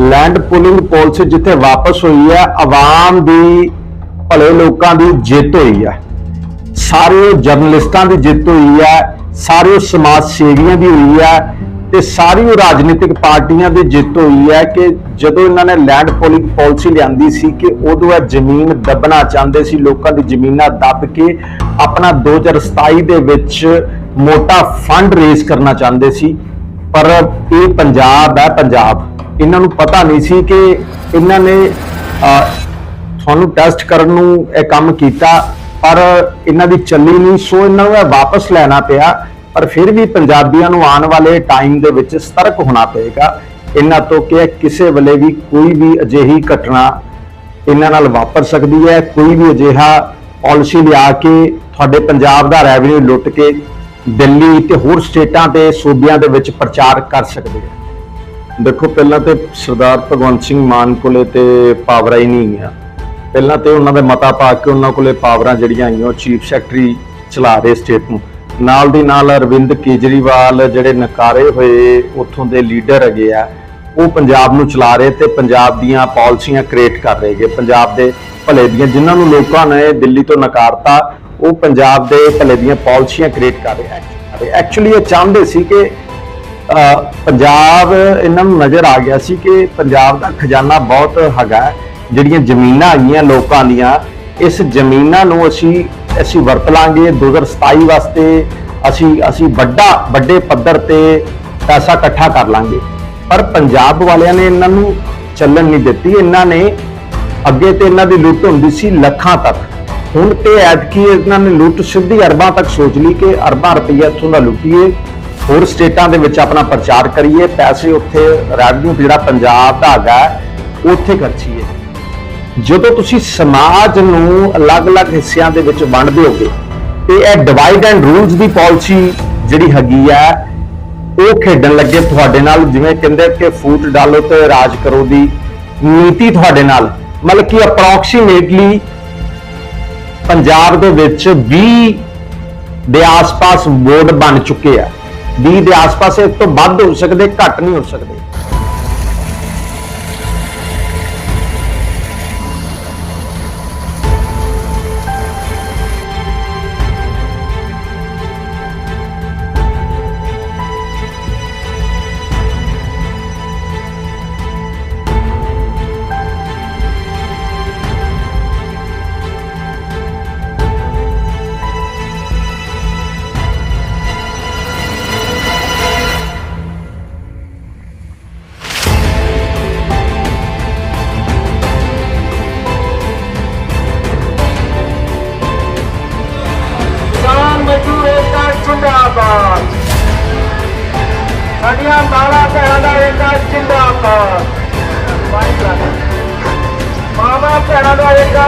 Land pooling policy ਜਿੱਥੇ ਵਾਪਸ ਹੋਈ ਹੈ, ਆਵਾਮ ਦੀ, ਭਲੇ ਲੋਕਾਂ ਦੀ ਜਿੱਤ ਹੋਈ ਹੈ। ਸਾਰੇ ਜਰਨਲਿਸਟਾਂ ਦੀ ਜਿੱਤ ਹੋਈ ਹੈ, ਸਾਰੇ ਸਮਾਜ ਸੇਵੀਆਂ ਦੀ ਹੋਈ ਹੈ ਤੇ ਸਾਰੀ ਰਾਜਨੀਤਿਕ ਪਾਰਟੀਆਂ ਦੀ ਜਿੱਤ ਹੋਈ ਹੈ ਕਿ ਜਦੋਂ ਇਹਨਾਂ ਨੇ ਲੈਂਡ ਪੋਲਿੰਗ ਪਾਲਿਸੀ ਲਿਆਂਦੀ ਸੀ ਕਿ ਉਦੋਂ ਇਹ ਜ਼ਮੀਨ ਦੱਬਣਾ ਚਾਹੁੰਦੇ ਸੀ, ਲੋਕਾਂ ਦੀ ਜ਼ਮੀਨਾਂ ਦੱਬ ਕੇ ਆਪਣਾ 2027 ਦੇ ਵਿੱਚ ਮੋਟਾ ਫੰਡ ਰੇਜ਼ ਕਰਨਾ ਚਾਹੁੰਦੇ ਸੀ। ਪਰ ਇਹ ਪੰਜਾਬ ਹੈ, ਪੰਜਾਬ। ਇਹਨਾਂ ਨੂੰ ਪਤਾ ਨਹੀਂ ਸੀ ਕਿ ਇਹਨਾਂ ਨੇ ਤੁਹਾਨੂੰ ਟੈਸਟ ਕਰਨ ਨੂੰ ਇਹ ਕੰਮ ਕੀਤਾ, ਪਰ ਇਹਨਾਂ ਦੀ ਚੱਲੀ ਨਹੀਂ, ਸੋ ਇਹਨਾਂ ਨੂੰ ਇਹ ਵਾਪਸ ਲੈਣਾ ਪਿਆ, ਪਰ ਫਿਰ ਵੀ ਪੰਜਾਬੀਆਂ ਨੂੰ ਆਉਣ ਵਾਲੇ ਟਾਈਮ ਦੇ ਵਿੱਚ ਸਤਰਕ ਹੋਣਾ ਪਏਗਾ। ਇਹਨਾਂ ਤੋਂ ਕਿ ਕਿਸੇ ਵੇਲੇ ਵੀ ਕੋਈ ਵੀ ਅਜਿਹੀ ਘਟਨਾ ਇਹਨਾਂ ਨਾਲ ਵਾਪਰ ਸਕਦੀ ਹੈ, ਕੋਈ ਵੀ ਅਜਿਹਾ ਪਾਲਿਸੀ ਲਿਆ ਕੇ ਤੁਹਾਡੇ ਪੰਜਾਬ ਦਾ ਰੈਵਨਿਊ ਲੁੱਟ ਕੇ ਦਿੱਲੀ ਤੇ ਹੋਰ ਸਟੇਟਾਂ ਤੇ ਸੂਬਿਆਂ ਦੇ ਵਿੱਚ ਪ੍ਰਚਾਰ ਕਰ ਸਕਦੇ ਹੈ ਦੇਖੋ, ਪਹਿਲਾਂ ਤੇ ਸਰਦਾਰ ਭਗਵੰਤ ਸਿੰਘ ਮਾਨ ਕੋਲੇ ਤੇ ਪਾਵਰਾਂ ਹੀ ਨਹੀਂ ਆ ਪਹਿਲਾਂ ਤੇ ਉਹਨਾਂ ਦੇ ਮਤਾ ਪਾ ਕੇ ਉਹਨਾਂ ਕੋਲੇ ਪਾਵਰਾਂ ਜਿਹੜੀਆਂ ਆਈਆਂ ਚੀਫ ਸੈਕਟਰੀ ਚਲਾ ਰਹੇ ਸਟੇਟ ਨੂੰ। ਨਾਲ ਦੀ ਨਾਲ ਅਰਵਿੰਦ ਕੇਜਰੀਵਾਲ ਜਿਹੜੇ ਨਕਾਰੇ ਹੋਏ, ਉੱਥੋਂ ਦੇ ਲੀਡਰ ਹੈਗੇ ਆ, ਉਹ ਪੰਜਾਬ ਨੂੰ ਚਲਾ ਰਹੇ ਤੇ ਪੰਜਾਬ ਦੀਆਂ ਪਾਲਿਸੀਆਂ ਕ੍ਰੀਏਟ ਕਰ ਰਹੇਗੇ ਪੰਜਾਬ ਦੇ ਭਲੇ ਦੀਆਂ ਜਿਨ੍ਹਾਂ ਨੂੰ ਲੋਕਾਂ ਨੇ ਦਿੱਲੀ ਤੋਂ ਨਕਾਰਤਾ ਉਹ ਪੰਜਾਬ ਦੇ ਭਲੇ ਦੀਆਂ ਪਾਲਿਸੀਆਂ ਕ੍ਰੀਏਟ ਕਰ ਰਿਹਾ ਹੈ। ਐਕਚੁਅਲੀ ਇਹ ਚਾਹੁੰਦੇ ਸੀ ਕਿ ਪੰਜਾਬ ਇਹਨਾਂ ਨੂੰ ਨਜ਼ਰ ਆ ਗਿਆ ਸੀ ਕਿ ਪੰਜਾਬ ਦਾ ਖਜ਼ਾਨਾ ਬਹੁਤ ਹੈਗਾ ਜਿਹੜੀਆਂ ਜ਼ਮੀਨਾਂ ਆਈਆਂ ਲੋਕਾਂ ਦੀਆਂ, ਇਸ ਜ਼ਮੀਨਾਂ ਨੂੰ ਅਸੀਂ ਅਸੀਂ ਵਰਤ ਲਾਂਗੇ। 2027 ਵਾਸਤੇ ਅਸੀਂ ਅਸੀਂ ਵੱਡਾ, ਵੱਡੇ ਪੱਧਰ ਤੇ ਪੈਸਾ ਇਕੱਠਾ ਕਰ ਲਾਂਗੇ। ਪਰ ਪੰਜਾਬ ਵਾਲਿਆਂ ਨੇ ਇਹਨਾਂ ਨੂੰ ਚੱਲਣ ਨਹੀਂ ਦਿੱਤੀ। ਇਹਨਾਂ ਨੇ ਅੱਗੇ ਤੇ ਇਹਨਾਂ ਦੀ ਲੁੱਟ ਹੁੰਦੀ ਸੀ ਲੱਖਾਂ ਤੱਕ। ਹੁਣ ਤੇ ਐਤਕੀ ਇਹਨਾਂ ਨੇ ਲੁੱਟ ਸਿੱਧੀ ਅਰਬਾਂ ਤੱਕ ਸੋਚ ਲਈ ਕਿ ਅਰਬਾਂ ਰੁਪਈਆ ਇੱਥੋਂ ਦਾ ਲੁੱਟੀਏ, ਹੋਰ ਸਟੇਟਾਂ ਦੇ ਵਿੱਚ ਆਪਣਾ ਪ੍ਰਚਾਰ ਕਰੀਏ, ਪੈਸੇ ਉੱਥੇ ਰੈਵਨਿਊ ਜਿਹੜਾ ਪੰਜਾਬ ਦਾ ਹੈਗਾ, ਉੱਥੇ ਖਰਚੀਏ। ਜਦੋਂ ਤੁਸੀਂ ਸਮਾਜ ਨੂੰ ਅਲੱਗ-ਅਲੱਗ ਹਿੱਸਿਆਂ ਦੇ ਵਿੱਚ ਵੰਡਦੇ ਹੋਗੇ ਤੇ ਇਹ ਡਿਵਾਈਡ ਐਂਡ ਰੂਲਸ ਦੀ ਪਾਲਿਸੀ ਜਿਹੜੀ ਹੈਗੀ ਆ, ਉਹ ਖੇਡਣ ਲੱਗੇ ਤੁਹਾਡੇ ਨਾਲ, ਜਿਵੇਂ ਕਹਿੰਦੇ ਕਿ ਫੂਟ ਡਾਲੋ ਤੇ ਰਾਜ ਕਰੋ ਦੀ ਨੀਤੀ ਤੁਹਾਡੇ ਨਾਲ। ਮਤਲਬ ਕਿ ਅਪਰੋਕਸੀਮੇਟਲੀ ਪੰਜਾਬ ਦੇ ਵਿੱਚ 20 ਦੇ ਆਸ-ਪਾਸ ਬੋਰਡ ਬਣ ਚੁੱਕੇ ਆ। 20 ਦੇ ਆਸ-ਪਾਸ ਇਸ ਤੋਂ ਵੱਧ ਹੋ ਸਕਦੇ, ਘੱਟ ਨਹੀਂ ਹੋ ਸਕਦੇ।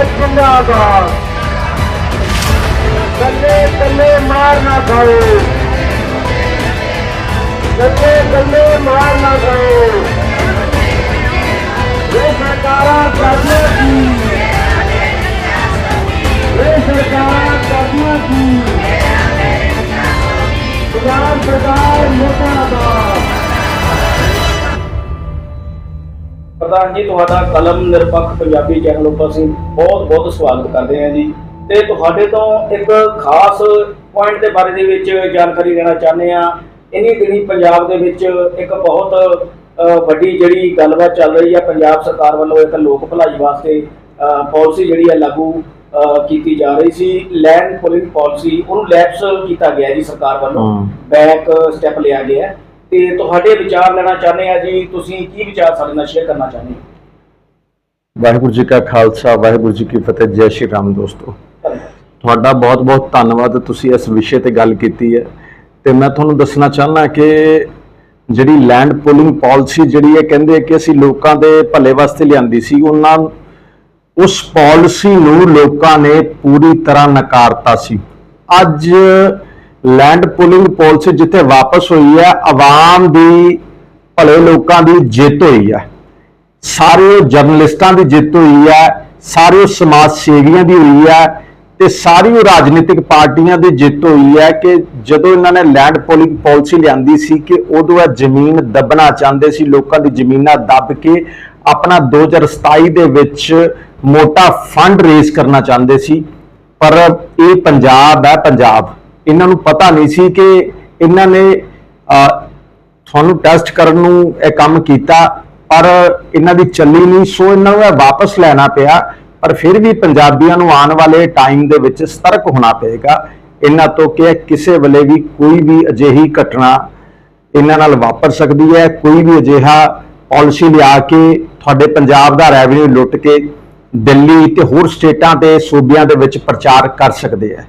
ਦਾ ਏਕਤਾ ਜਿੰਦਾਬਾਦ ਗੱਲੇ ਗੱਲੇ ਮਾਰ ਨਾ ਖਾਓ ਗੱਲੇ ਗੱਲੇ ਮਾਰ ਨਾ ਖਾਓ ਇਹ ਸਰਕਾਰਾਂ ਕਰਦੀਆਂ ਕੀ ਇਹ ਸਰਕਾਰਾਂ ਕਰਦੀਆਂ ਕੀ ਪੰਜਾਬ ਸਰਕਾਰ ਪ੍ਰਧਾਨ ਜੀ ਤੁਹਾਡਾ ਕਲਮ ਨਿਰਪੱਖ ਪੰਜਾਬੀ ਚੈਨਲ ਉੱਪਰ ਅਸੀਂ ਬਹੁਤ ਬਹੁਤ ਸਵਾਗਤ ਕਰਦੇ ਹਾਂ ਜੀ। ਤੇ ਤੁਹਾਡੇ ਤੋਂ ਇੱਕ ਖਾਸ ਪੁਆਇੰਟ ਦੇ ਬਾਰੇ ਦੇ ਵਿੱਚ ਜਾਣਕਾਰੀ ਲੈਣਾ ਚਾਹੁੰਦੇ ਆ ਇਨੀ ਦਿਨੀ ਪੰਜਾਬ ਦੇ ਵਿੱਚ ਇੱਕ ਬਹੁਤ ਵੱਡੀ ਜਿਹੜੀ ਗੱਲਬਾਤ ਚੱਲ ਰਹੀ ਹੈ। ਪੰਜਾਬ ਸਰਕਾਰ ਵੱਲੋਂ ਇੱਕ ਲੋਕ ਭਲਾਈ ਵਾਸਤੇ ਪਾਲਿਸੀ ਜਿਹੜੀ ਹੈ ਲਾਗੂ ਕੀਤੀ ਜਾ ਰਹੀ ਸੀ। ਲੈਂਡ ਪੁਲਿੰਗ ਪਾਲਿਸੀ ਉਹਨੂੰ ਲੈਪਸ ਕੀਤਾ ਗਿਆ ਜੀ ਸਰਕਾਰ ਵੱਲੋਂ। ਬੈਕ ਸਟੈਪ ਲਿਆ ਗਿਆ। ਤੇ ਤੁਹਾਡੇ ਵਿਚਾਰ ਲੈਣਾ ਚਾਹੁੰਦੇ ਆ ਜੀ, ਤੁਸੀਂ ਕੀ ਵਿਚਾਰ ਸਾਡੇ ਨਾਲ ਸ਼ੇਅਰ ਕਰਨਾ ਚਾਹੁੰਦੇ ਹੋ? ਵਾਹਿਗੁਰੂ ਜੀ ਕਾ ਖਾਲਸਾ, ਵਾਹਿਗੁਰੂ ਜੀ ਕੀ ਫਤਿਹ, ਜੈ ਸ਼੍ਰੀ ਰਾਮ ਦੋਸਤੋ। ਤੁਹਾਡਾ ਬਹੁਤ-ਬਹੁਤ ਧੰਨਵਾਦ, ਤੁਸੀਂ ਇਸ ਵਿਸ਼ੇ ਤੇ ਗੱਲ ਕੀਤੀ ਹੈ। ਤੇ ਮੈਂ ਤੁਹਾਨੂੰ ਦੱਸਣਾ ਚਾਹੁੰਦਾ ਕਿ ਜਿਹੜੀ ਲੈਂਡ ਪੁਲਿੰਗ ਪਾਲਿਸੀ ਜਿਹੜੀ ਹੈ ਕਹਿੰਦੇ ਕਿ ਅਸੀਂ ਲੋਕਾਂ ਦੇ ਭਲੇ ਵਾਸਤੇ ਲਿਆਂਦੀ ਸੀ, ਉਹਨਾਂ ਉਸ ਪਾਲਿਸੀ ਨੂੰ ਲੋਕਾਂ ਨੇ ਪੂਰੀ ਤਰ੍ਹਾਂ ਨਕਾਰਤਾ ਸੀ। ਅੱਜ ਲੈਂਡ ਪੁਲਿੰਗ ਪਾਲਿਸੀ ਜਿੱਥੇ ਵਾਪਸ ਹੋਈ ਹੈ, ਆਵਾਮ ਦੀ, ਭਲੇ ਲੋਕਾਂ ਦੀ ਜਿੱਤ ਹੋਈ ਹੈ। ਸਾਰੇ ਜਰਨਲਿਸਟਾਂ ਦੀ ਜਿੱਤ ਹੋਈ ਹੈ, ਸਾਰੇ ਸਮਾਜ ਸੇਵੀਆਂ ਦੀ ਹੋਈ ਹੈ ਤੇ ਸਾਰੀ ਉਹ ਰਾਜਨੀਤਿਕ ਪਾਰਟੀਆਂ ਦੀ ਜਿੱਤ ਹੋਈ ਹੈ ਕਿ ਜਦੋਂ ਇਹਨਾਂ ਨੇ ਲੈਂਡ ਪੋਲਿੰਗ ਪਾਲਿਸੀ ਲਿਆਂਦੀ ਸੀ ਕਿ ਉਦੋਂ ਇਹ ਜ਼ਮੀਨ ਦੱਬਣਾ ਚਾਹੁੰਦੇ ਸੀ, ਲੋਕਾਂ ਦੀ ਜ਼ਮੀਨਾਂ ਦੱਬ ਕੇ ਆਪਣਾ 2027 ਦੇ ਵਿੱਚ ਮੋਟਾ ਫੰਡ ਰੇਜ਼ ਕਰਨਾ ਚਾਹੁੰਦੇ ਸੀ। ਪਰ ਇਹ ਪੰਜਾਬ ਹੈ, ਪੰਜਾਬ। ਇਹਨਾਂ ਨੂੰ ਪਤਾ ਨਹੀਂ ਸੀ ਕਿ ਇਹਨਾਂ ਨੇ ਤੁਹਾਨੂੰ ਟੈਸਟ ਕਰਨ ਨੂੰ ਇਹ ਕੰਮ ਕੀਤਾ, ਪਰ ਇਹਨਾਂ ਦੀ ਚੱਲੀ ਨਹੀਂ, ਸੋ ਇਹਨਾਂ ਨੂੰ ਇਹ ਵਾਪਸ ਲੈਣਾ ਪਿਆ, ਪਰ ਫਿਰ ਵੀ ਪੰਜਾਬੀਆਂ ਨੂੰ ਆਉਣ ਵਾਲੇ ਟਾਈਮ ਦੇ ਵਿੱਚ ਸਤਰਕ ਹੋਣਾ ਪਏਗਾ। ਇਹਨਾਂ ਤੋਂ ਕਿ ਕਿਸੇ ਵੇਲੇ ਵੀ ਕੋਈ ਵੀ ਅਜਿਹੀ ਘਟਨਾ ਇਹਨਾਂ ਨਾਲ ਵਾਪਰ ਸਕਦੀ ਹੈ, ਕੋਈ ਵੀ ਅਜਿਹਾ ਪਾਲਿਸੀ ਲਿਆ ਕੇ ਤੁਹਾਡੇ ਪੰਜਾਬ ਦਾ ਰੈਵਨਿਊ ਲੁੱਟ ਕੇ ਦਿੱਲੀ ਤੇ ਹੋਰ ਸਟੇਟਾਂ ਤੇ ਸੂਬਿਆਂ ਦੇ ਵਿੱਚ ਪ੍ਰਚਾਰ ਕਰ ਸਕਦੇ ਆ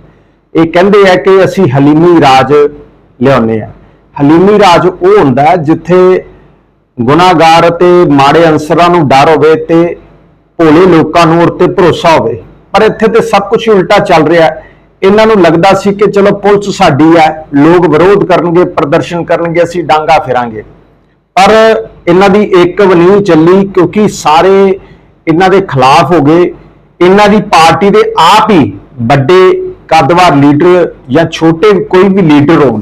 ਇਹ ਕਹਿੰਦੇ ਆ ਕਿ ਅਸੀਂ ਹਲੀਮੀ ਰਾਜ ਲਿਆਉਂਦੇ ਆ। ਹਲੀਮੀ ਰਾਜ ਉਹ ਹੁੰਦਾ ਜਿੱਥੇ ਗੁਨਾਹਗਾਰ ਤੇ ਮਾੜੇ ਅਨਸਰਾਂ ਨੂੰ ਡਰ ਹੋਵੇ ਤੇ ਭੋਲੇ ਲੋਕਾਂ ਨੂੰ ਉਰ ਤੇ ਭਰੋਸਾ ਹੋਵੇ। ਪਰ ਇੱਥੇ ਤੇ ਸਭ ਕੁਝ ਉਲਟਾ ਚੱਲ ਰਿਹਾ ਇਹਨਾਂ ਨੂੰ ਲੱਗਦਾ ਸੀ ਕਿ ਚਲੋ ਪੁਲਿਸ ਸਾਡੀ ਹੈ, ਲੋਕ ਵਿਰੋਧ ਕਰਨਗੇ, ਪ੍ਰਦਰਸ਼ਨ ਕਰਨਗੇ, ਅਸੀਂ ਡਾਂਗਾ ਫਿਰਾਂਗੇ। ਪਰ ਇਹਨਾਂ ਦੀ ਇੱਕ ਵੀ ਨਹੀਂ ਚੱਲੀ ਕਿਉਂਕਿ ਸਾਰੇ ਇਹਨਾਂ ਦੇ ਖਿਲਾਫ ਹੋ ਗਏ। ਇਹਨਾਂ ਦੀ ਪਾਰਟੀ ਦੇ ਆਪ ਹੀ ਵੱਡੇ ਕੱਦਵਾਰ ਲੀਡਰ ਜਾਂ ਛੋਟੇ ਕੋਈ ਵੀ ਲੀਡਰ ਹੋਣ,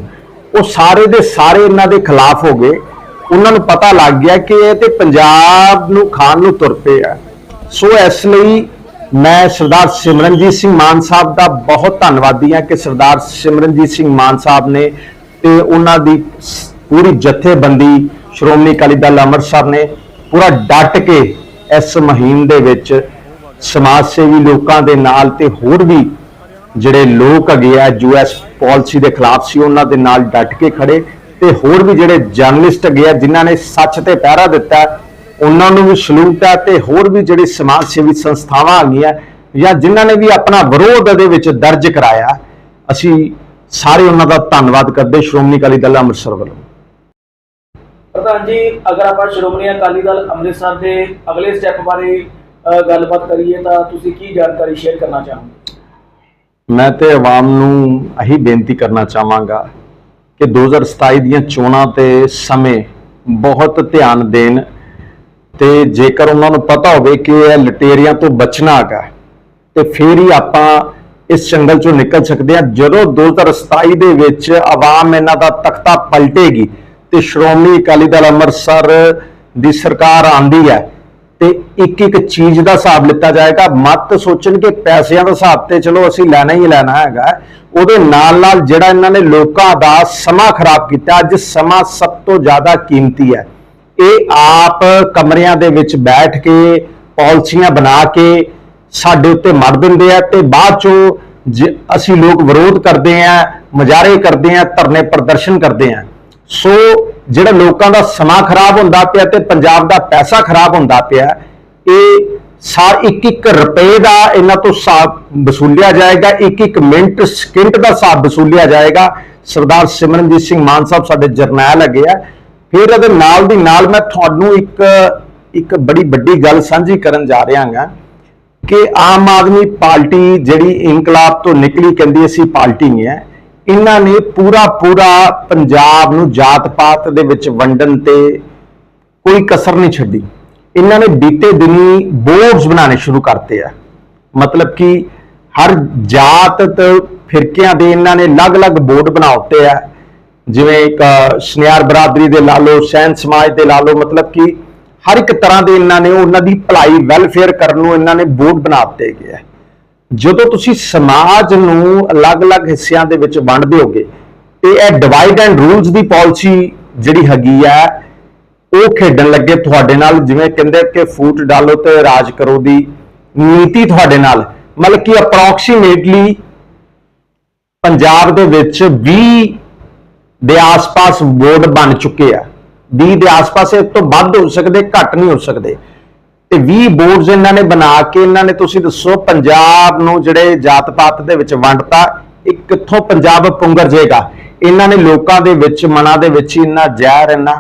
ਉਹ ਸਾਰੇ ਦੇ ਸਾਰੇ ਇਹਨਾਂ ਦੇ ਖਿਲਾਫ ਹੋ ਗਏ। ਉਹਨਾਂ ਨੂੰ ਪਤਾ ਲੱਗ ਗਿਆ ਕਿ ਇਹ ਤੇ ਪੰਜਾਬ ਨੂੰ ਖਾਣ ਨੂੰ ਤੁਰ ਪਏ ਆ। ਸੋ ਇਸ ਲਈ ਮੈਂ ਸਰਦਾਰ ਸਿਮਰਨਜੀਤ ਸਿੰਘ ਮਾਨ ਸਾਹਿਬ ਦਾ ਬਹੁਤ ਧੰਨਵਾਦੀ ਹਾਂ ਕਿ ਸਰਦਾਰ ਸਿਮਰਨਜੀਤ ਸਿੰਘ ਮਾਨ ਸਾਹਿਬ ਨੇ ਤੇ ਉਹਨਾਂ ਦੀ ਪੂਰੀ ਜਥੇਬੰਦੀ ਸ਼੍ਰੋਮਣੀ ਅਕਾਲੀ ਦਲ ਅੰਮ੍ਰਿਤਸਰ ਨੇ ਪੂਰਾ ਡਟ ਕੇ ਇਸ ਮੁਹਿੰਮ ਦੇ ਵਿੱਚ ਸਮਾਜ ਸੇਵੀ ਲੋਕਾਂ ਦੇ ਨਾਲ ਤੇ ਹੋਰ ਵੀ ਜਿਹੜੇ ਲੋਕ ਹੈਗੇ ਆ ਯੂਐਸ ਪਾਲਿਸੀ ਦੇ ਖਿਲਾਫ ਸੀ, ਉਹਨਾਂ ਦੇ ਨਾਲ ਡਟ ਕੇ ਖੜੇ ਤੇ ਹੋਰ ਵੀ ਜਿਹੜੇ ਜਰਨਲਿਸਟ ਹੈਗੇ ਆ, ਜਿਨ੍ਹਾਂ ਨੇ ਸੱਚ ਤੇ ਪਹਿਰਾ ਦਿੱਤਾ, ਉਹਨਾਂ ਨੂੰ ਵੀ ਸਲੂਟ ਹੈ ਤੇ ਹੋਰ ਵੀ ਜਿਹੜੇ ਸਮਾਜ ਸੇਵੀ ਸੰਸਥਾਵਾਂ ਹੈਗੀਆਂ ਜਾਂ ਜਿਨ੍ਹਾਂ ਨੇ ਵੀ ਆਪਣਾ ਵਿਰੋਧ ਇਹਦੇ ਵਿੱਚ ਦਰਜ ਕਰਾਇਆ, ਅਸੀਂ ਸਾਰੇ ਉਹਨਾਂ ਦਾ ਧੰਨਵਾਦ ਕਰਦੇ ਸ਼੍ਰੋਮਣੀ ਅਕਾਲੀ ਦਲ ਅੰਮ੍ਰਿਤਸਰ ਵੱਲੋਂ। ਪ੍ਰਧਾਨ ਜੀ, ਅਗਰ ਆਪਾਂ ਸ਼੍ਰੋਮਣੀ ਅਕਾਲੀ ਦਲ ਅੰਮ੍ਰਿਤਸਰ ਦੇ ਅਗਲੇ ਸਟੈਪ ਬਾਰੇ ਗੱਲਬਾਤ ਕਰੀਏ ਤਾਂ ਤੁਸੀਂ ਕੀ ਜਾਣਕਾਰੀ ਸ਼ੇਅਰ ਕਰਨਾ ਚਾਹੋਗੇ? ਮੈਂ ਤੇ ਆਵਾਮ ਨੂੰ ਇਹੀ ਬੇਨਤੀ ਕਰਨਾ ਚਾਹਾਂਗਾ ਕਿ 2027 ਦੀਆਂ ਚੋਣਾਂ ਤੇ ਸਮੇਂ ਬਹੁਤ ਧਿਆਨ ਦੇਣ ਤੇ ਜੇਕਰ ਉਹਨਾਂ ਨੂੰ ਪਤਾ ਹੋਵੇ ਕਿ ਇਹ ਲਟੇਰੀਆਂ ਤੋਂ ਬਚਣਾ ਹੈਗਾ, ਤੇ ਫਿਰ ਹੀ ਆਪਾਂ ਇਸ ਜੰਗਲ ਚੋਂ ਨਿਕਲ ਸਕਦੇ ਹਾਂ। ਜਦੋਂ 2027 ਦੇ ਵਿੱਚ ਆਵਾਮ ਇਹਨਾਂ ਦਾ ਤਖਤਾ ਪਲਟੇਗੀ ਤੇ ਸ਼੍ਰੋਮਣੀ ਅਕਾਲੀ ਦਲ ਅੰਮ੍ਰਿਤਸਰ ਦੀ ਸਰਕਾਰ ਆਂਦੀ ਹੈ ਤੇ ਇੱਕ ਇੱਕ ਚੀਜ਼ ਦਾ ਹਿਸਾਬ ਲਿੱਤਾ ਜਾਏਗਾ। ਮਤ ਸੋਚਣ ਕਿ ਪੈਸਿਆਂ ਦਾ ਹਿਸਾਬ ਤੇ ਚਲੋ ਅਸੀਂ ਲੈਣਾ ਹੀ ਲੈਣਾ ਹੈਗਾ। ਉਹਦੇ ਨਾਲ ਨਾਲ ਜਿਹੜਾ ਇਹਨਾਂ ਨੇ ਲੋਕਾਂ ਦਾ ਸਮਾਂ ਖਰਾਬ ਕੀਤਾ, ਅੱਜ ਸਮਾਂ ਸਭ ਤੋਂ ਜ਼ਿਆਦਾ ਕੀਮਤੀ ਹੈ। ਇਹ ਆਪ ਕਮਰਿਆਂ ਦੇ ਵਿੱਚ ਬੈਠ ਕੇ ਪਾਲਿਸੀਆਂ ਬਣਾ ਕੇ ਸਾਡੇ ਉੱਤੇ ਮਰ ਦਿੰਦੇ ਆ ਤੇ ਬਾਅਦ ਚੋਂ ਜ- ਅਸੀਂ ਲੋਕ ਵਿਰੋਧ ਕਰਦੇ ਆ ਮੁਜ਼ਾਹਰੇ ਕਰਦੇ ਆ, ਧਰਨੇ ਪ੍ਰਦਰਸ਼ਨ ਕਰਦੇ ਆ। ਸੋ ਜਿਹੜਾ ਲੋਕਾਂ ਦਾ ਸਮਾਂ ਖਰਾਬ ਹੁੰਦਾ ਪਿਆ ਤੇ ਪੰਜਾਬ ਦਾ ਪੈਸਾ ਖਰਾਬ ਹੁੰਦਾ ਪਿਆ, ਇਹ ਸਾਰ ਇੱਕ ਇੱਕ ਰੁਪਏ ਦਾ ਇਹਨਾਂ ਤੋਂ ਹਿਸਾਬ ਵਸੂਲਿਆ ਜਾਏਗਾ ਇੱਕ ਇੱਕ ਮਿੰਟ, ਸਕਿੰਟ ਦਾ ਹਿਸਾਬ ਵਸੂਲਿਆ ਜਾਏਗਾ। ਸਰਦਾਰ ਸਿਮਰਨਜੀਤ ਸਿੰਘ ਮਾਨ ਸਾਹਿਬ ਸਾਡੇ ਜਰਨੈਲ ਹੈਗੇ ਆ। ਫਿਰ ਇਹਦੇ ਨਾਲ ਦੀ ਨਾਲ ਮੈਂ ਤੁਹਾਨੂੰ ਇੱਕ ਇੱਕ ਬੜੀ ਵੱਡੀ ਗੱਲ ਸਾਂਝੀ ਕਰਨ ਜਾ ਰਿਹਾ ਹਾਂ ਕਿ ਆਮ ਆਦਮੀ ਪਾਰਟੀ ਜਿਹੜੀ ਇਨਕਲਾਬ ਤੋਂ ਨਿਕਲੀ ਕਹਿੰਦੀ ਅਸੀਂ ਪਾਰਟੀ ਨਹੀਂ ਹੈ। ਇਹਨਾਂ ਨੇ ਪੂਰਾ ਪੂਰਾ ਪੰਜਾਬ ਨੂੰ ਜਾਤ-ਪਾਤ ਦੇ ਵਿੱਚ ਵੰਡਣ ਤੇ ਕੋਈ ਕਸਰ ਨਹੀਂ ਛੱਡੀ। ਇਹਨਾਂ ਨੇ ਬੀਤੇ ਦਿਨੀ ਬੋਰਡਸ ਬਣਾਉਣੇ ਸ਼ੁਰੂ ਕਰਤੇ ਆ। ਮਤਲਬ ਕਿ ਹਰ ਜਾਤ ਤੇ ਫਿਰਕਿਆਂ ਦੇ ਇਹਨਾਂ ਨੇ ਅਲੱਗ-ਅਲੱਗ ਬੋਰਡ ਬਣਾਉਤੇ ਆ। ਜਿਵੇਂ ਇੱਕ ਸੁਨਿਆਰ ਬਰਾਦਰੀ ਦੇ ਲਾ ਲਓ ਸੈਨ ਸਮਾਜ ਦੇ ਲਾ ਲਓ, ਮਤਲਬ ਕਿ ਹਰ ਇੱਕ ਤਰ੍ਹਾਂ ਦੇ ਇਹਨਾਂ ਨੇ ਉਹਨਾਂ ਦੀ ਭਲਾਈ, ਵੈਲਫੇਅਰ ਕਰਨ ਨੂੰ ਇਹਨਾਂ ਨੇ ਬੋਰਡ ਬਣਾ ਦਿੱਤੇ ਗਏ ਆ। ਜਦੋਂ ਤੁਸੀਂ ਸਮਾਜ ਨੂੰ ਅਲੱਗ-ਅਲੱਗ ਹਿੱਸਿਆਂ ਦੇ ਵਿੱਚ ਵੰਡਦੇ ਹੋਗੇ ਤੇ ਇਹ ਡਿਵਾਈਡ ਐਂਡ ਰੂਲਸ ਦੀ ਪਾਲਿਸੀ ਜਿਹੜੀ ਹੈਗੀ ਆ, ਉਹ ਖੇਡਣ ਲੱਗੇ ਤੁਹਾਡੇ ਨਾਲ, ਜਿਵੇਂ ਕਹਿੰਦੇ ਕਿ ਫੂਟ ਡਾਲੋ ਤੇ ਰਾਜ ਕਰੋ ਦੀ ਨੀਤੀ ਤੁਹਾਡੇ ਨਾਲ। ਮਤਲਬ ਕਿ ਅਪਰੋਕਸੀਮੇਟਲੀ ਪੰਜਾਬ ਦੇ ਵਿੱਚ 20 ਦੇ ਆਸ-ਪਾਸ ਬੋਰਡ ਬਣ ਚੁੱਕੇ ਆ। 20 ਦੇ ਆਸ-ਪਾਸ ਇਹ ਤੋਂ ਵੱਧ ਹੋ ਸਕਦੇ, ਘੱਟ ਨਹੀਂ ਹੋ ਸਕਦੇ। ਤੇ 20 ਬੋਰਡਸ ਇਹਨਾਂ ਨੇ ਬਣਾ ਕੇ ਇਹਨਾਂ ਨੇ ਤੁਸੀਂ ਦੱਸੋ ਪੰਜਾਬ ਨੂੰ ਜਿਹੜੇ ਜਾਤ-ਪਾਤ ਦੇ ਵਿੱਚ ਵੰਡਤਾ ਇਹ ਕਿੱਥੋਂ ਪੰਜਾਬ ਪੁੰਗਰ ਜਾਏਗਾ ਇਹਨਾਂ ਨੇ ਲੋਕਾਂ ਦੇ ਵਿੱਚ ਮਨਾਂ ਦੇ ਵਿੱਚ ਇੰਨਾ ਜ਼ਹਿਰ ਇੰਨਾ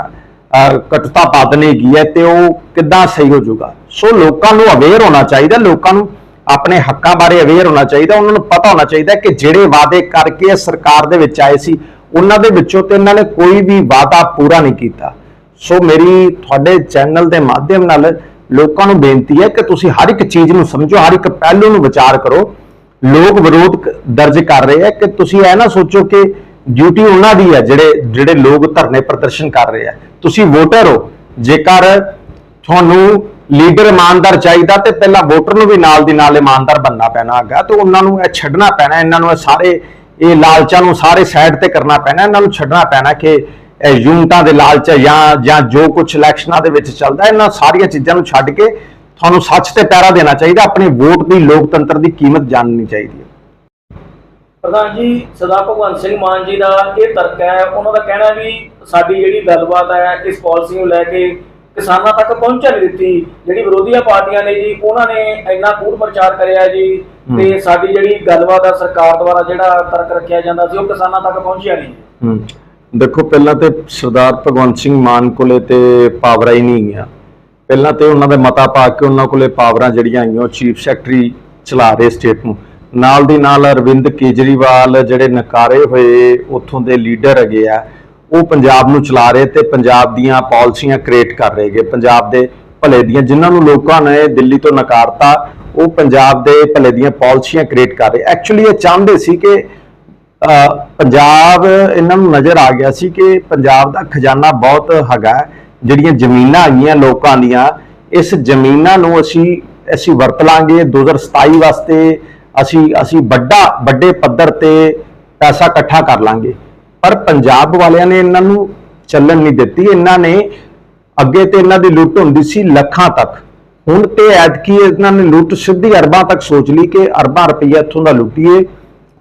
ਅਹ, ਕਟੁਤਾ ਪਾ ਦੇਣੀ ਹੈਗੀ ਹੈ ਤੇ ਉਹ ਕਿੱਦਾਂ ਸਹੀ ਹੋ ਜਾਊਗਾ? ਸੋ ਲੋਕਾਂ ਨੂੰ ਅਵੇਅਰ ਹੋਣਾ ਚਾਹੀਦਾ ਲੋਕਾਂ ਨੂੰ ਆਪਣੇ ਹੱਕਾਂ ਬਾਰੇ ਅਵੇਅਰ ਹੋਣਾ ਚਾਹੀਦਾ ਉਹਨਾਂ ਨੂੰ ਪਤਾ ਹੋਣਾ ਚਾਹੀਦਾ ਕਿ ਜਿਹੜੇ ਵਾਅਦੇ ਕਰਕੇ ਇਹ ਸਰਕਾਰ ਦੇ ਵਿੱਚ ਆਏ ਸੀ ਉਹਨਾਂ ਦੇ ਵਿੱਚੋਂ ਤੇ ਇਹਨਾਂ ਨੇ ਕੋਈ ਵੀ ਵਾਅਦਾ ਪੂਰਾ ਨਹੀਂ ਕੀਤਾ। ਸੋ ਮੇਰੀ ਤੁਹਾਡੇ ਚੈਨਲ ਦੇ ਮਾਧਿਅਮ ਨਾਲ ਲੋਕਾਂ ਨੂੰ ਬੇਨਤੀ ਹੈ ਕਿ ਤੁਸੀਂ ਹਰ ਇੱਕ ਚੀਜ਼ ਨੂੰ ਸਮਝੋ, ਹਰ ਇੱਕ ਪਹਿਲੂ ਨੂੰ ਵਿਚਾਰ ਕਰੋ। ਲੋਕ ਵਿਰੋਧ ਦਰਜ ਕਰ ਰਹੇ ਹੈ ਕਿ ਤੁਸੀਂ ਇਹ ਨਾ ਸੋਚੋ ਕਿ ਡਿਊਟੀ ਉਹਨਾਂ ਦੀ ਹੈ ਜਿਹੜੇ ਜਿਹੜੇ ਲੋਕ ਧਰਨੇ ਪ੍ਰਦਰਸ਼ਨ ਕਰ ਰਹੇ ਆ ਤੁਸੀਂ ਵੋਟਰ ਹੋ, ਜੇਕਰ ਤੁਹਾਨੂੰ ਲੀਡਰ ਇਮਾਨਦਾਰ ਚਾਹੀਦਾ ਤੇ ਪਹਿਲਾਂ ਵੋਟਰ ਨੂੰ ਵੀ ਨਾਲ ਦੀ ਨਾਲ ਇਮਾਨਦਾਰ ਬੰਨਣਾ ਪੈਣਾ ਹੈਗਾ, ਤੇ ਉਹਨਾਂ ਨੂੰ ਇਹ ਛੱਡਣਾ ਪੈਣਾ, ਇਹਨਾਂ ਨੂੰ ਇਹ ਸਾਰੇ, ਇਹ ਲਾਲਚਾਂ ਨੂੰ ਸਾਰੇ ਸਾਈਡ ਤੇ ਕਰਨਾ ਪੈਣਾ, ਇਹਨਾਂ ਨੂੰ ਛੱਡਣਾ ਪੈਣਾ ਕਿ ਯੂਨਿਟਾਂ ਦੇ ਲਾਲਚ ਜਾਂ ਜਾਂ ਜੋ ਕੁਝ ਇਲੈਕਸ਼ਨਾਂ ਦੇ ਵਿੱਚ ਚੱਲਦਾ ਇਹਨਾਂ ਸਾਰੀਆਂ ਚੀਜ਼ਾਂ ਨੂੰ ਛੱਡ ਕੇ ਤੁਹਾਨੂੰ ਸੱਚ ਤੇ ਪੈਰਾ ਦੇਣਾ ਚਾਹੀਦਾ ਆਪਣੀ ਵੋਟ ਦੀ ਲੋਕਤੰਤਰ ਦੀ ਕੀਮਤ ਜਾਣਨੀ ਚਾਹੀਦੀ ਹੈ। ਪ੍ਰਧਾਨ ਜੀ ਸਰਦਾਰ ਭਗਵੰਤ ਸਿੰਘ ਮਾਨ ਜੀ ਦਾ ਇਹ ਤਰਕ ਹੈ ਉਹਨਾਂ ਦਾ ਕਹਿਣਾ ਵੀ ਸਾਡੀ ਜਿਹੜੀ ਗੱਲਬਾਤ ਹੈ ਇਸ ਪਾਲਿਸੀ ਨੂੰ ਲੈ ਕੇ ਕਿਸਾਨਾਂ ਤੱਕ ਪਹੁੰਚਣ ਨਹੀਂ ਦਿੱਤੀ। ਜਿਹੜੀ ਵਿਰੋਧੀਆਂ ਪਾਰਟੀਆਂ ਨੇ ਜੀ ਉਹਨਾਂ ਨੇ ਇੰਨਾ ਕੂੜ ਪ੍ਰਚਾਰ ਕਰਿਆ ਜੀ ਤੇ ਸਾਡੀ ਜਿਹੜੀ ਗੱਲਬਾਤ ਹੈ ਸਰਕਾਰ ਦੁਆਰਾ ਜਿਹੜਾ ਤਰਕ ਰੱਖਿਆ ਜਾਂਦਾ ਸੀ ਉਹ ਕਿਸਾਨਾਂ ਤੱਕ ਪਹੁੰਚਿਆ ਨਹੀਂ। ਹੂੰ। ਦੇਖੋ, ਪਹਿਲਾਂ ਤੇ ਸਰਦਾਰ ਭਗਵੰਤ ਸਿੰਘ ਮਾਨ ਕੋਲੇ ਤੇ ਪਾਵਰਾਂ ਹੀ ਨਹੀਂ ਗਿਆ ਪਹਿਲਾਂ ਤੇ ਉਹਨਾਂ ਦਾ ਮਤਾ ਪਾ ਕੇ ਉਹਨਾਂ ਕੋਲੇ ਪਾਵਰਾਂ ਜਿਹੜੀਆਂ ਆਈਆਂ, ਉਹ ਚੀਫ ਸੈਕਟਰੀ ਚਲਾ ਰਹੇ ਸਟੇਟ ਨੂੰ। ਨਾਲ ਦੀ ਨਾਲ ਅਰਵਿੰਦ ਕੇਜਰੀਵਾਲ ਜਿਹੜੇ ਨਕਾਰੇ ਹੋਏ, ਉੱਥੋਂ ਦੇ ਲੀਡਰ ਹੈਗੇ ਆ, ਉਹ ਪੰਜਾਬ ਨੂੰ ਚਲਾ ਰਹੇ ਤੇ ਪੰਜਾਬ ਦੀਆਂ ਪਾਲਿਸੀਆਂ ਕ੍ਰੀਏਟ ਕਰ ਰਹੇਗੇ ਪੰਜਾਬ ਦੇ ਭਲੇ ਦੀਆਂ ਜਿਨ੍ਹਾਂ ਨੂੰ ਲੋਕਾਂ ਨੇ ਦਿੱਲੀ ਤੋਂ ਨਕਾਰਤਾ, ਉਹ ਪੰਜਾਬ ਦੇ ਭਲੇ ਦੀਆਂ ਪਾਲਿਸੀਆਂ ਕ੍ਰੀਏਟ ਕਰ ਰਹੇ। ਐਕਚੁਅਲੀ ਇਹ ਚਾਹੁੰਦੇ ਸੀ ਕਿ ਪੰਜਾਬ ਇਹਨਾਂ ਨੂੰ ਨਜ਼ਰ ਆ ਗਿਆ ਸੀ ਕਿ ਪੰਜਾਬ ਦਾ ਖਜ਼ਾਨਾ ਬਹੁਤ ਹੈਗਾ ਜਿਹੜੀਆਂ ਜ਼ਮੀਨਾਂ ਆਈਆਂ ਲੋਕਾਂ ਦੀਆਂ, ਇਸ ਜ਼ਮੀਨਾਂ ਨੂੰ ਅਸੀਂ ਅਸੀਂ ਵਰਤ ਲਾਂਗੇ। 2027 ਵਾਸਤੇ ਅਸੀਂ ਅਸੀਂ ਵੱਡਾ, ਵੱਡੇ ਪੱਧਰ ਤੇ ਪੈਸਾ ਇਕੱਠਾ ਕਰ ਲਾਂਗੇ। ਪਰ ਪੰਜਾਬ ਵਾਲਿਆਂ ਨੇ ਇਹਨਾਂ ਨੂੰ ਚੱਲਣ ਨਹੀਂ ਦਿੱਤੀ। ਇਹਨਾਂ ਨੇ ਅੱਗੇ ਤੇ ਇਹਨਾਂ ਦੀ ਲੁੱਟ ਹੁੰਦੀ ਸੀ ਲੱਖਾਂ ਤੱਕ। ਹੁਣ ਤੇ ਐਤਕੀ ਇਹਨਾਂ ਨੇ ਲੁੱਟ ਸਿੱਧੀ ਅਰਬਾਂ ਤੱਕ ਸੋਚ ਲਈ ਕਿ ਅਰਬਾਂ ਰੁਪਈਆ ਇੱਥੋਂ ਦਾ ਲੁੱਟੀਏ।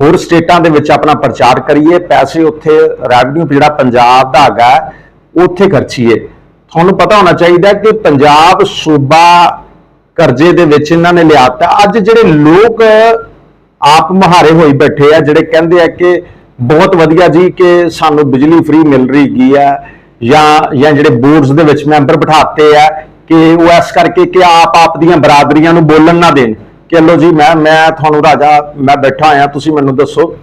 ਹੋਰ ਸਟੇਟਾਂ ਦੇ ਵਿੱਚ ਆਪਣਾ ਪ੍ਰਚਾਰ ਕਰੀਏ, ਪੈਸੇ ਉੱਥੇ ਰੈਵਨਿਊ ਜਿਹੜਾ ਪੰਜਾਬ ਦਾ ਹੈਗਾ, ਉੱਥੇ ਖਰਚੀਏ। ਤੁਹਾਨੂੰ ਪਤਾ ਹੋਣਾ ਚਾਹੀਦਾ ਕਿ ਪੰਜਾਬ ਸੂਬਾ ਕਰਜ਼ੇ ਦੇ ਵਿੱਚ ਇਹਨਾਂ ਨੇ ਲਿਆਤਾ। ਅੱਜ ਜਿਹੜੇ ਲੋਕ ਆਪ ਮਹਾਰੇ ਹੋਈ ਬੈਠੇ ਆ, ਜਿਹੜੇ ਕਹਿੰਦੇ ਆ ਕਿ ਬਹੁਤ ਵਧੀਆ ਜੀ ਕਿ ਸਾਨੂੰ ਬਿਜਲੀ ਫ੍ਰੀ ਮਿਲ ਰਹੀ ਹੈ, ਜਾਂ ਜਾਂ ਜਿਹੜੇ ਬੋਰਡਸ ਦੇ ਵਿੱਚ ਮੈਂਬਰ ਬਿਠਾਤੇ ਆ ਕਿ ਉਹ ਇਸ ਕਰਕੇ ਕਿ ਆਪ ਆਪ ਦੀਆਂ ਬਰਾਦਰੀਆਂ ਨੂੰ ਬੋਲਣ ਨਾ ਦੇਣ। ਕਿ ਲੋ ਜੀ, ਮੈਂ ਮੈਂ ਤੁਹਾਨੂੰ ਰਾਜਾ, ਮੈਂ ਬੈਠਾ ਆਇਆ, ਤੁਸੀਂ ਮੈਨੂੰ ਦੱਸੋ।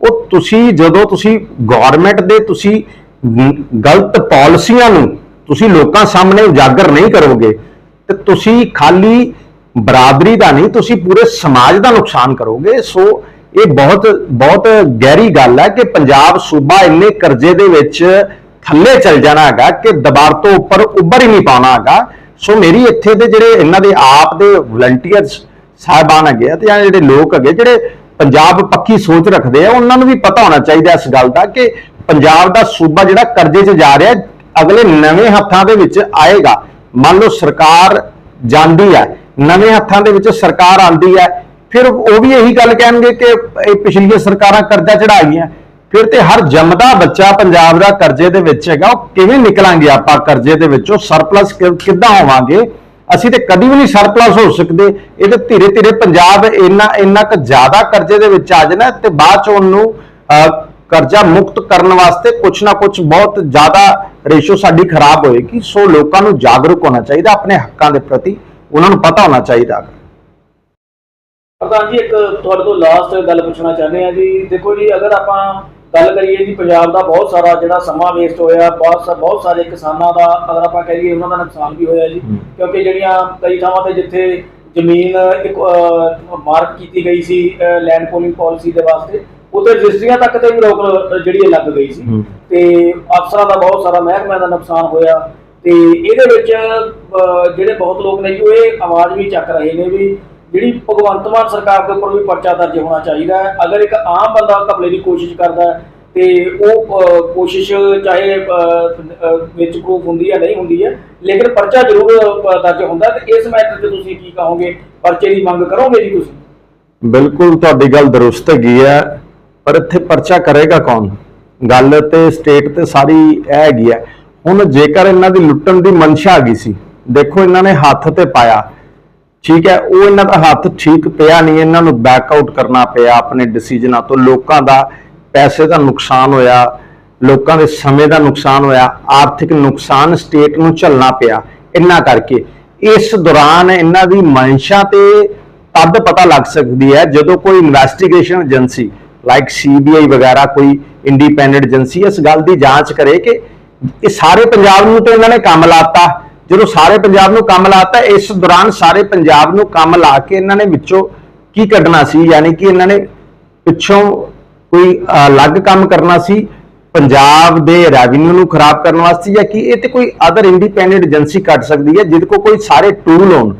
ਉਹ ਤੁਸੀਂ ਜਦੋਂ ਤੁਸੀਂ ਗਵਰਨਮੈਂਟ ਦੇ ਤੁਸੀਂ ਗਲਤ ਪਾਲਿਸੀਆਂ ਨੂੰ ਤੁਸੀਂ ਲੋਕਾਂ ਸਾਹਮਣੇ ਉਜਾਗਰ ਨਹੀਂ ਕਰੋਗੇ, ਤੇ ਤੁਸੀਂ ਖਾਲੀ ਬਰਾਦਰੀ ਦਾ ਨਹੀਂ, ਤੁਸੀਂ ਪੂਰੇ ਸਮਾਜ ਦਾ ਨੁਕਸਾਨ ਕਰੋਗੇ। ਸੋ ਇਹ ਬਹੁਤ ਬਹੁਤ ਗਹਿਰੀ ਗੱਲ ਹੈ ਕਿ ਪੰਜਾਬ ਸੂਬਾ ਇੰਨੇ ਕਰਜ਼ੇ ਦੇ ਵਿੱਚ ਥੱਲੇ ਚਲ ਜਾਣਾ ਹੈਗਾ ਕਿ ਦਬਾਰ ਤੋਂ ਉੱਪਰ ਉੱਭਰ ਹੀ ਨਹੀਂ ਪਾਉਣਾ ਹੈਗਾ। ਸੋ ਮੇਰੀ ਇੱਥੇ ਦੇ ਜਿਹੜੇ ਇਹਨਾਂ ਦੇ ਆਪ ਦੇ ਵਲੰਟੀਅਰਸ ਸਾਹਿਬਾਨ ਹੈਗੇ ਆ ਤੇ ਜਾਂ ਜਿਹੜੇ ਲੋਕ ਹੈਗੇ, ਜਿਹੜੇ ਪੰਜਾਬ ਪੱਕੀ ਸੋਚ ਰੱਖਦੇ ਆ, ਉਹਨਾਂ ਨੂੰ ਵੀ ਪਤਾ ਹੋਣਾ ਚਾਹੀਦਾ ਇਸ ਗੱਲ ਦਾ ਕਿ ਪੰਜਾਬ ਦਾ ਸੂਬਾ ਜਿਹੜਾ ਕਰਜ਼ੇ 'ਚ ਜਾ ਰਿਹਾ, ਅਗਲੇ ਨਵੇਂ ਹੱਥਾਂ ਦੇ ਵਿੱਚ ਆਏਗਾ। ਮੰਨ ਲਓ ਸਰਕਾਰ ਜਾਂਦੀ ਹੈ ਨਵੇਂ ਹੱਥਾਂ ਦੇ ਵਿੱਚ ਸਰਕਾਰ ਆਂਦੀ ਹੈ ਫਿਰ ਉਹ ਵੀ ਇਹੀ ਗੱਲ ਕਹਿਣਗੇ ਕਿ ਇਹ ਪਿਛਲੀਆਂ ਸਰਕਾਰਾਂ ਕਰਜ਼ਾ ਚੜਾਈਆਂ ਫਿਰ ਤੇ ਹਰ ਜੰਮਦਾ ਬੱਚਾ ਪੰਜਾਬ ਦਾ ਕਰਜ਼ੇ ਦੇ ਵਿੱਚ ਹੈਗਾ, ਉਹ ਕਿਵੇਂ ਨਿਕਲਾਂਗੇ ਆਪਾਂ ਕਰਜ਼ੇ ਦੇ ਵਿੱਚੋਂ? ਸਰਪਲਸ ਕਿੱਦਾਂ ਹੋਵਾਂਗੇ? ਅਸੀਂ ਤੇ ਕਦੀ ਵੀ ਨਹੀਂ ਸਰਪਲਸ ਹੋ ਸਕਦੇ। ਇਹ ਤੇ ਧੀਰੇ ਧੀਰੇ ਪੰਜਾਬ ਇੰਨਾ ਇੰਨਾ ਕੁ ਜ਼ਿਆਦਾ ਕਰਜ਼ੇ ਦੇ ਵਿੱਚ ਆ ਜਾਣਾ ਤੇ ਬਾਅਦ ਚ ਉਹਨੂੰ ਕਰਜ਼ਾ ਮੁਕਤ ਕਰਨ ਵਾਸਤੇ ਕੁਝ ਨਾ ਕੁਝ ਬਹੁਤ ਜ਼ਿਆਦਾ ਰੇਸ਼ੋ ਸਾਡੀ ਖਰਾਬ ਹੋਏਗੀ। ਸੋ ਲੋਕਾਂ ਨੂੰ ਜਾਗਰੂਕ ਹੋਣਾ ਚਾਹੀਦਾ ਆਪਣੇ ਹੱਕਾਂ ਦੇ ਪ੍ਰਤੀ। ਉਹਨਾਂ ਨੂੰ ਪਤਾ ਹੋਣਾ ਚਾਹੀਦਾ। ਪ੍ਰਧਾਨ ਜੀ, ਇੱਕ ਤੁਹਾਡੇ ਤੋਂ ਲਾਸਟ ਗੱਲ ਪੁੱਛਣਾ ਚਾਹੁੰਦੇ ਆ ਜੀ। ਦੇਖੋ ਜੀ, ਅਗਰ ਆਪਾਂ ਗੱਲ ਕਰੀਏ ਜੀ ਪੰਜਾਬ ਦਾ ਬਹੁਤ ਸਾਰਾ ਜਿਹੜਾ ਸਮਾਂ ਵੇਸਟ ਹੋਇਆ ਬਹੁਤ ਸਾ- ਬਹੁਤ ਸਾਰੇ ਕਿਸਾਨਾਂ ਦਾ ਅਗਰ ਆਪਾਂ ਕਹੀਏ ਉਹਨਾਂ ਦਾ ਨੁਕਸਾਨ ਵੀ ਹੋਇਆ ਜੀ। ਕਿਉਂਕਿ ਜਿਹੜੀਆਂ ਕਈ ਥਾਵਾਂ ਤੇ ਜਿੱਥੇ ਜ਼ਮੀਨ ਇੱਕ ਮਾਰਕ ਕੀਤੀ ਗਈ ਸੀ ਲੈਂਡ ਪੋਲਿੰਗ ਪਾਲਿਸੀ ਦੇ ਵਾਸਤੇ ਉੱਥੇ ਰਜਿਸਟਰੀਆਂ ਤੱਕ ਤੇ ਵੀ ਰੋਕ ਜਿਹੜੀ ਲੱਗ ਗਈ ਸੀ। ਤੇ ਅਫਸਰਾਂ ਦਾ ਬਹੁਤ ਸਾਰਾ ਮਹਿਕਮਿਆਂ ਦਾ ਨੁਕਸਾਨ ਹੋਇਆ ਤੇ ਇਹਦੇ ਵਿੱਚ ਜਿਹੜੇ ਬਹੁਤ ਲੋਕ ਨੇ ਜੀ ਉਹ ਇਹ ਆਵਾਜ਼ ਵੀ ਚੱਕ ਰਹੇ ਨੇ ਵੀ ਜਿਹੜੀ ਭਗਵੰਤ ਮਾਨ ਸਰਕਾਰ ਦੇ ਉੱਪਰ ਵੀ ਪਰਚਾ ਦਰਜ ਹੋਣਾ ਚਾਹੀਦਾ ਹੈ। ਅਗਰ ਇੱਕ ਆਮ ਬੰਦਾ ਘਪਲੇ ਦੀ ਕੋਸ਼ਿਸ਼ ਕਰਦਾ ਹੈ ਤੇ ਉਹ ਕੋਸ਼ਿਸ਼ ਚਾਹੇ ਵਿੱਚ ਪ੍ਰੂਫ ਹੁੰਦੀ ਹੈ, ਨਹੀਂ ਹੁੰਦੀ ਹੈ, ਲੇਕਿਨ ਪਰਚਾ ਜ਼ਰੂਰ ਦਰਜ ਹੁੰਦਾ ਤੇ ਇਸ ਮੈਟਰ 'ਚ ਤੁਸੀਂ ਕੀ ਕਹੋਗੇ? ਪਰਚੇ ਦੀ ਮੰਗ ਕਰੋਗੇ ਜੀ ਤੁਸੀਂ? ਬਿਲਕੁਲ ਤੁਹਾਡੀ ਗੱਲ ਦਰੁਸਤ ਹੈਗੀ ਹੈ, ਪਰ ਇੱਥੇ ਪਰਚਾ ਕਰੇਗਾ ਕੌਣ? ਗੱਲ ਤੇ ਸਟੇਟ ਤੇ ਸਾਰੀ ਇਹ ਹੈਗੀ ਹੈ। ਹੁਣ ਜੇਕਰ ਇਹਨਾਂ ਦੀ ਲੁੱਟਣ ਦੀ ਮਨਸ਼ਾ ਆ ਗਈ ਸੀ, ਦੇਖੋ ਇਹਨਾਂ ਨੇ ਹੱਥ ਤੇ ਪਾਇਆ। ਠੀਕ ਹੈ, ਉਹ ਇਹਨਾਂ ਦਾ ਹੱਥ ਠੀਕ ਪਿਆ ਨਹੀਂ, ਇਹਨਾਂ ਨੂੰ ਬੈਕ ਆਊਟ ਕਰਨਾ ਪਿਆ ਆਪਣੇ ਡਿਸੀਜਨਾਂ ਤੋਂ। ਲੋਕਾਂ ਦਾ ਪੈਸੇ ਦਾ ਨੁਕਸਾਨ ਹੋਇਆ, ਲੋਕਾਂ ਦੇ ਸਮੇਂ ਦਾ ਨੁਕਸਾਨ ਹੋਇਆ, ਆਰਥਿਕ ਨੁਕਸਾਨ ਸਟੇਟ ਨੂੰ ਝੱਲਣਾ ਪਿਆ, ਇੰਨਾ ਕਰਕੇ। ਇਸ ਦੌਰਾਨ ਇਹਨਾਂ ਦੀ ਮਨਸ਼ਾ ਤੇ ਤਦ ਪਤਾ ਲੱਗ ਸਕਦੀ ਹੈ ਜਦੋਂ ਕੋਈ ਇਨਵੈਸਟੀਗੇਸ਼ਨ ਏਜੰਸੀ ਲਾਈਕ ਸੀਬੀਆਈ ਵਗੈਰਾ, ਕੋਈ ਇੰਡੀਪੈਂਡੈਂਟ ਏਜੰਸੀ ਇਸ ਗੱਲ ਦੀ ਜਾਂਚ ਕਰੇ ਕਿ ਇਹ ਸਾਰੇ ਪੰਜਾਬ ਨੂੰ ਤੇ ਇਹਨਾਂ ਨੇ ਕੰਮ ਲਾਤਾ। ਜਦੋਂ ਸਾਰੇ ਪੰਜਾਬ ਨੂੰ ਕੰਮ ਲਾਤਾ, ਇਸ ਦੌਰਾਨ ਸਾਰੇ ਪੰਜਾਬ ਨੂੰ ਕੰਮ ਲਾ ਕੇ ਇਹਨਾਂ ਨੇ ਵਿੱਚੋਂ ਕੀ ਕੱਢਣਾ ਸੀ? ਯਾਨੀ ਕਿ ਇਹਨਾਂ ਨੇ ਪਿੱਛੋਂ ਕੋਈ ਅਲੱਗ ਕੰਮ ਕਰਨਾ ਸੀ, ਪੰਜਾਬ ਦੇ ਰੈਵਨਿਊ ਨੂੰ ਖਰਾਬ ਕਰਨ ਵਾਸਤੇ ਜਾਂ ਕਿ? ਇਹ ਤੇ ਕੋਈ ਅਦਰ ਇੰਡੀਪੈਂਡੈਂਟ ਏਜੰਸੀ ਕੱਢ ਸਕਦੀ ਹੈ, ਜਿਹਦੇ ਕੋਲ ਕੋਈ ਸਾਰੇ ਟੂਲ ਹੋਣ।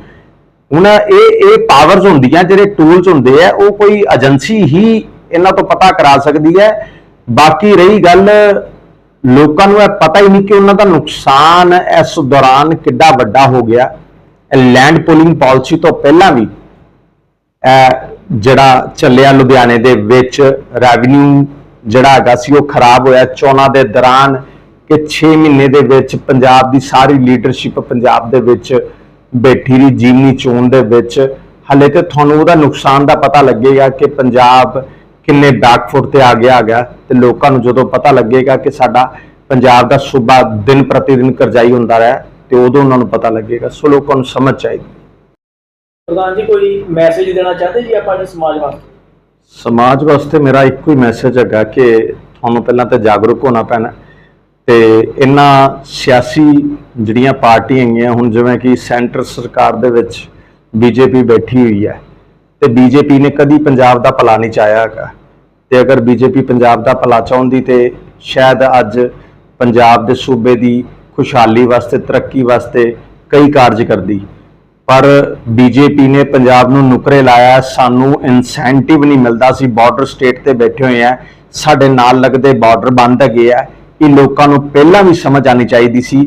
ਹੁਣ ਇਹ ਇਹ ਪਾਵਰਸ ਹੁੰਦੀਆਂ, ਜਿਹੜੇ ਟੂਲਸ ਹੁੰਦੇ ਆ, ਉਹ ਕੋਈ ਏਜੰਸੀ ਹੀ ਇਹਨਾਂ ਤੋਂ ਪਤਾ ਕਰਾ ਸਕਦੀ ਹੈ। ਬਾਕੀ ਰਹੀ ਗੱਲ ਲੋਕਾਂ ਨੂੰ ਇਹ ਪਤਾ ਹੀ ਨਹੀਂ ਕਿ ਉਹਨਾਂ ਦਾ ਨੁਕਸਾਨ ਇਸ ਦੌਰਾਨ ਕਿੱਡਾ ਵੱਡਾ ਹੋ ਗਿਆ। ਲੈਂਡ ਪੂਲਿੰਗ ਪਾਲਿਸੀ ਤੋਂ ਪਹਿਲਾਂ ਵੀ ਜਿਹੜਾ ਚੱਲਿਆ ਲੁਧਿਆਣੇ ਦੇ ਵਿੱਚ ਰੈਵਨਿਊ ਜਿਹੜਾ ਹੈਗਾ ਸੀ ਉਹ ਖਰਾਬ ਹੋਇਆ ਚੋਣਾਂ ਦੇ ਦੌਰਾਨ ਕਿ 6 ਮਹੀਨੇ ਦੇ ਵਿੱਚ ਪੰਜਾਬ ਦੀ ਸਾਰੀ ਲੀਡਰਸ਼ਿਪ ਪੰਜਾਬ ਦੇ ਵਿੱਚ ਬੈਠੀ ਰਹੀ, ਜੀਵਨੀ ਚੋਣ ਦੇ ਵਿੱਚ। ਹਲੇ ਤੇ ਤੁਹਾਨੂੰ ਉਹਦਾ ਨੁਕਸਾਨ ਦਾ ਪਤਾ ਲੱਗੇਗਾ ਕਿ ਪੰਜਾਬ ਕਿੰਨੇ ਬੈਕਫੁੱਟ ਤੇ ਆ ਗਿਆ ਹੈਗਾ ਤੇ ਲੋਕਾਂ ਨੂੰ ਜਦੋਂ ਪਤਾ ਲੱਗੇਗਾ ਕਿ ਸਾਡਾ ਪੰਜਾਬ ਦਾ ਸੂਬਾ ਦਿਨ ਪ੍ਰਤੀ ਦਿਨ ਕਰਜ਼ਾਈ ਹੁੰਦਾ ਰਿਹਾ ਤੇ ਉਦੋਂ ਉਹਨਾਂ ਨੂੰ ਪਤਾ ਲੱਗੇਗਾ। ਸੋ ਲੋਕਾਂ ਨੂੰ ਸਮਝ ਚਾਹੀਦੀ। ਪ੍ਰਧਾਨ ਜੀ ਕੋਈ ਮੈਸੇਜ ਦੇਣਾ ਚਾਹਦੇ ਜੀ ਆਪਾਂ ਸਮਾਜ ਵਾਸਤੇ? ਸਮਾਜ ਵਾਸਤੇ ਮੇਰਾ ਇੱਕੋ ਹੀ ਮੈਸੇਜ ਹੈਗਾ ਕਿ ਤੁਹਾਨੂੰ ਪਹਿਲਾਂ ਤਾਂ ਜਾਗਰੂਕ ਹੋਣਾ ਪੈਣਾ ਤੇ ਇਹਨਾਂ ਸਿਆਸੀ ਜਿਹੜੀਆਂ ਪਾਰਟੀਆਂ ਹੈਗੀਆਂ ਹੁਣ ਜਿਵੇਂ ਕਿ ਸੈਂਟਰ ਸਰਕਾਰ ਦੇ ਵਿੱਚ ਬੀਜੇਪੀ ਬੈਠੀ ਹੋਈ ਹੈ ਤੇ ਬੀਜੇਪੀ ਨੇ ਕਦੀ ਪੰਜਾਬ ਦਾ ਭਲਾ ਨਹੀਂ ਚਾਹਿਆ ਹੈਗਾ। ਤੇ ਅਗਰ ਬੀਜੇਪੀ ਪੰਜਾਬ ਦਾ ਭਲਾ ਚਾਹੁੰਦੀ ਤੇ ਸ਼ਾਇਦ ਅੱਜ ਪੰਜਾਬ ਦੇ ਸੂਬੇ ਦੀ ਖੁਸ਼ਹਾਲੀ ਵਾਸਤੇ, ਤਰੱਕੀ ਵਾਸਤੇ ਕਈ ਕਾਰਜ ਕਰਦੀ। ਪਰ ਬੀਜੇਪੀ ਨੇ ਪੰਜਾਬ ਨੂੰ ਨੁਕਰੇ ਲਾਇਆ, ਸਾਨੂੰ ਇਨਸੈਂਟਿਵ ਨਹੀਂ ਮਿਲਦਾ ਸੀ ਬਾਰਡਰ ਸਟੇਟ ਤੇ ਬੈਠੇ ਹੋਏ ਆ। ਸਾਡੇ ਨਾਲ ਲੱਗਦੇ ਬਾਰਡਰ ਬੰਦ ਹੈਗੇ ਆ। ਇਹ ਲੋਕਾਂ ਨੂੰ ਪਹਿਲਾਂ ਵੀ ਸਮਝ ਆਣੀ ਚਾਹੀਦੀ ਸੀ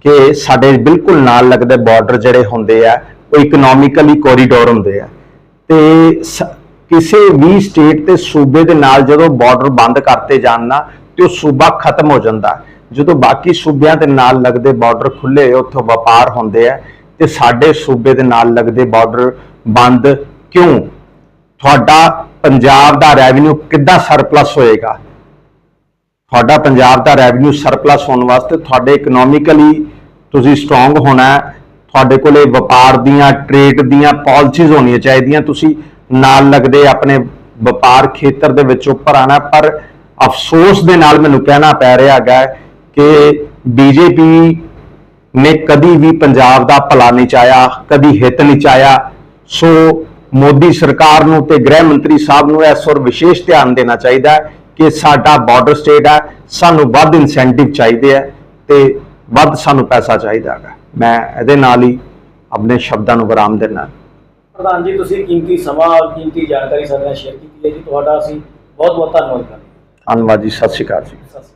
ਕਿ ਸਾਡੇ ਬਿਲਕੁਲ ਨਾਲ ਲੱਗਦੇ ਬਾਰਡਰ ਜਿਹੜੇ ਹੁੰਦੇ ਆ, ਉਹ ਇਕਨੋਮਿਕਲੀ ਕੋਰੀਡੋਰ ਹੁੰਦੇ ਆ। ਤੇ ਸ- ਕਿਸੇ ਵੀ ਸਟੇਟ ਤੇ ਸੂਬੇ ਦੇ ਨਾਲ ਜਦੋਂ ਬਾਰਡਰ ਬੰਦ ਕਰਤੇ ਜਾਣ ਨਾ, ਤੇ ਉਹ ਸੂਬਾ ਖਤਮ ਹੋ ਜਾਂਦਾ। ਜਦੋਂ ਬਾਕੀ ਸੂਬਿਆਂ ਦੇ ਨਾਲ ਲੱਗਦੇ ਬਾਰਡਰ ਖੁੱਲੇ ਉੱਥੋਂ ਵਪਾਰ ਹੁੰਦੇ ਆ, ਤੇ ਸਾਡੇ ਸੂਬੇ ਦੇ ਨਾਲ ਲੱਗਦੇ ਬਾਰਡਰ ਬੰਦ ਕਿਉਂ? ਤੁਹਾਡਾ ਪੰਜਾਬ ਦਾ ਰੈਵਨਿਊ ਕਿੱਦਾਂ ਸਰਪਲਸ ਹੋਏਗਾ? ਤੁਹਾਡਾ ਪੰਜਾਬ ਦਾ ਰੈਵਨਿਊ ਸਰਪਲਸ ਹੋਣ ਵਾਸਤੇ ਤੁਹਾਡੇ ਇਕਨੋਮਿਕਲੀ ਤੁਸੀਂ ਸਟਰੋਂਗ ਹੋਣਾ ਤੁਹਾਡੇ ਕੋਲੇ ਵਪਾਰ ਦੀਆਂ ਟ੍ਰੇਡ ਦੀਆਂ ਪਾਲਿਸੀਜ਼ ਹੋਣੀਆਂ ਚਾਹੀਦੀਆਂ। ਤੁਸੀਂ ਨਾਲ ਲੱਗਦੇ ਆਪਣੇ ਵਪਾਰ ਖੇਤਰ ਦੇ ਵਿੱਚ ਉੱਪਰ ਆਣਾ ਪਰ ਅਫਸੋਸ ਦੇ ਨਾਲ ਮੈਨੂੰ ਕਹਿਣਾ ਪੈ ਰਿਹਾ ਹੈਗਾ ਕਿ ਬੀਜੇਪੀ ਨੇ ਕਦੀ ਵੀ ਪੰਜਾਬ ਦਾ ਭਲਾ ਨਹੀਂ ਚਾਹਿਆ, ਕਦੀ ਹਿੱਤ ਨਹੀਂ ਚਾਹਿਆ। ਸੋ ਮੋਦੀ ਸਰਕਾਰ ਨੂੰ ਤੇ ਗ੍ਰਹਿ ਮੰਤਰੀ ਸਾਹਿਬ ਨੂੰ ਇਸ ਔਰ ਵਿਸ਼ੇਸ਼ ਧਿਆਨ ਦੇਣਾ ਚਾਹੀਦਾ ਹੈ ਕਿ ਸਾਡਾ ਬਾਰਡਰ ਸਟੇਟ ਹੈ, ਸਾਨੂੰ ਵੱਧ ਇਨਸੈਂਟਿਵ ਚਾਹੀਦੇ ਹੈ ਤੇ ਵੱਧ ਸਾਨੂੰ ਪੈਸਾ ਚਾਹੀਦਾ ਹੈਗਾ। ਮੈਂ ਇਹਦੇ ਨਾਲ ਹੀ ਆਪਣੇ ਸ਼ਬਦਾਂ ਨੂੰ ਵਿਰਾਮ ਦੇਣਾ ਪ੍ਰਧਾਨ ਜੀ ਤੁਸੀਂ ਕੀਮਤੀ ਸਮਾਂ ਕੀਮਤੀ ਜਾਣਕਾਰੀ ਸਾਡੇ ਨਾਲ ਸ਼ੇਅਰ ਕੀਤੀ ਹੈ ਜੀ। ਤੁਹਾਡਾ ਅਸੀਂ ਬਹੁਤ ਬਹੁਤ ਧੰਨਵਾਦ ਕਰਦੇ ਧੰਨਵਾਦ ਜੀ ਸਤਿ ਸ਼੍ਰੀ ਅਕਾਲ ਜੀ। ਹਾਂ ਸਤਿ ਸ਼੍ਰੀ ਅਕਾਲ।